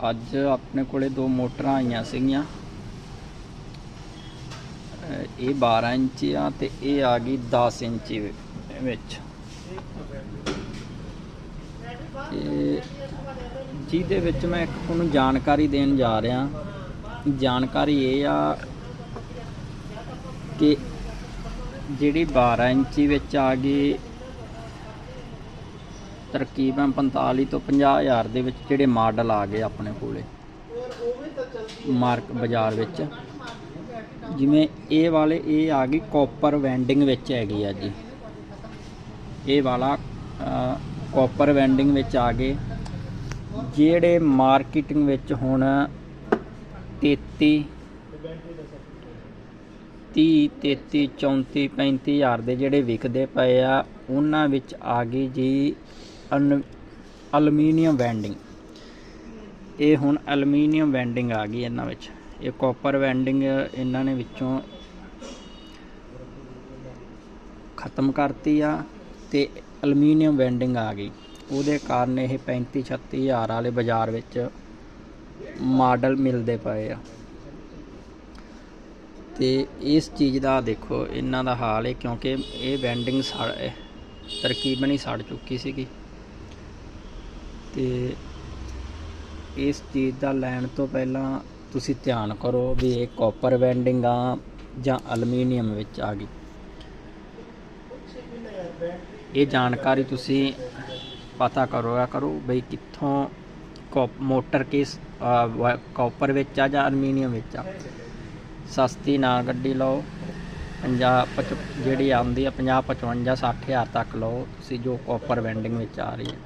ਅੱਜ ਆਪਣੇ ਕੋਲੇ ਦੋ ਮੋਟਰਾਂ ਆਈਆਂ ਸੀਗੀਆਂ। ਇਹ 12 ਇੰਚੀ ਆ ਤੇ ਇਹ ਆ ਗਈ 10 ਇੰਚੀ ਵਿੱਚ। ਜਿਹਦੇ ਵਿੱਚ ਮੈਂ ਇੱਕ ਤੁਹਾਨੂੰ ਜਾਣਕਾਰੀ ਦੇਣ ਜਾ ਰਿਹਾ। ਜਾਣਕਾਰੀ ਇਹ ਆ ਕਿ ਜਿਹੜੀ 12 ਇੰਚੀ ਵਿੱਚ ਆ ਗਈ ਤਰਕੀਬਨ 45 ਤੋਂ 50 ਹਜ਼ਾਰ ਦੇ ਵਿੱਚ ਜਿਹੜੇ ਮਾਡਲ ਆ ਗਏ ਆਪਣੇ ਕੋਲੇ। ਮਾਰਕ ਬਾਜ਼ਾਰ ਵਿੱਚ। ਜਿਵੇਂ ਇਹ ਵਾਲੇ, ਇਹ ਆ ਗਈ ਕਾਪਰ ਵੈਂਡਿੰਗ ਵਿੱਚ ਹੈਗੀ ਆ ਜੀ। ਇਹ ਵਾਲਾ ਕਾਪਰ ਵੈਂਡਿੰਗ ਵਿੱਚ ਆ ਗਏ। ਜਿਹੜੇ ਮਾਰਕੀਟਿੰਗ ਵਿੱਚ ਹੁਣ 33 30 33 34 35 ਹਜ਼ਾਰ ਦੇ ਜਿਹੜੇ ਵਿਕਦੇ ਪਏ ਆ, ਉਹਨਾਂ ਵਿੱਚ ਆ ਗਈ ਜੀ ਅਨ- ਐਲੂਮੀਨੀਅਮ ਵੈਂਡਿੰਗ। ਇਹ ਹੁਣ ਅਲਮੀਨੀਅਮ ਵੈਂਡਿੰਗ ਆ ਗਈ ਇਹਨਾਂ ਵਿੱਚ। ਇਹ ਕਾਪਰ ਵੈਂਡਿੰਗ ਇਹਨਾਂ ਨੇ ਵਿੱਚੋਂ ਖਤਮ ਕਰਤੀ ਆ ਤੇ ਐਲੂਮੀਨੀਅਮ ਵੈਂਡਿੰਗ ਆ ਗਈ। ਉਹਦੇ ਕਾਰਨ ਇਹ 35 36 ਹਜ਼ਾਰ ਵਾਲੇ ਬਾਜ਼ਾਰ ਵਿੱਚ ਮਾਡਲ ਮਿਲਦੇ ਪਏ ਆ। ਤੇ ਇਸ ਚੀਜ਼ ਦਾ ਦੇਖੋ, ਇਹਨਾਂ ਦਾ ਹਾਲ ਹੈ ਕਿਉਂਕਿ ਇਹ ਵੈਂਡਿੰਗ ਸੜ ਤਰਕੀਬਨ ਹੀ ਸੜ ਚੁੱਕੀ ਸੀਗੀ। ਤੇ ਇਸ ਚੀਜ਼ ਦਾ ਲੈਣ ਤੋਂ ਪਹਿਲਾਂ ਤੁਸੀਂ ਧਿਆਨ ਕਰੋ ਵੀ ਇਹ ਕਾਪਰ ਵੈਂਡਿੰਗ ਆ ਜਾਂ ਐਲੂਮੀਨੀਅਮ ਵਿੱਚ ਆ ਗਈ। ਇਹ ਜਾਣਕਾਰੀ ਤੁਸੀਂ ਪਤਾ ਕਰੋਗਾ ਕਰੋ ਬਈ ਕਿੱਥੋਂ ਕਾਪ- ਮੋਟਰ ਕਿਸ ਕਾਪਰ ਵਿੱਚ ਆ ਜਾਂ ਐਲੂਮੀਨੀਅਮ ਵਿੱਚ ਆ। ਸਸਤੀ ਨਾ ਗੱਡੀ ਲਓ 50 ਪਚ, ਜਿਹੜੀ ਆਉਂਦੀ ਆ 50 55 60 ਹਜ਼ਾਰ ਤੱਕ ਲਓ, ਤੁਸੀਂ ਜੋ ਕਾਪਰ ਵੈਂਡਿੰਗ ਵਿੱਚ ਆ ਰਹੀ ਹੈ।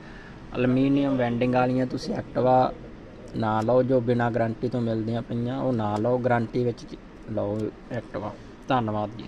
ਅਲਮੀਨੀਅਮ ਵੈਂਡਿੰਗ ਵਾਲੀਆਂ ਤੁਸੀਂ ਐਕਟਿਵਾ ਨਾ ਲਓ ਜੋ ਬਿਨਾ ਗਾਰੰਟੀ ਤੋਂ ਮਿਲਦੀਆਂ ਪਈਆਂ, ਉਹ ਨਾ ਲਓ, ਗਾਰੰਟੀ ਵਿੱਚ ਲਓ ਐਕਟਿਵਾ। ਧੰਨਵਾਦ ਜੀ।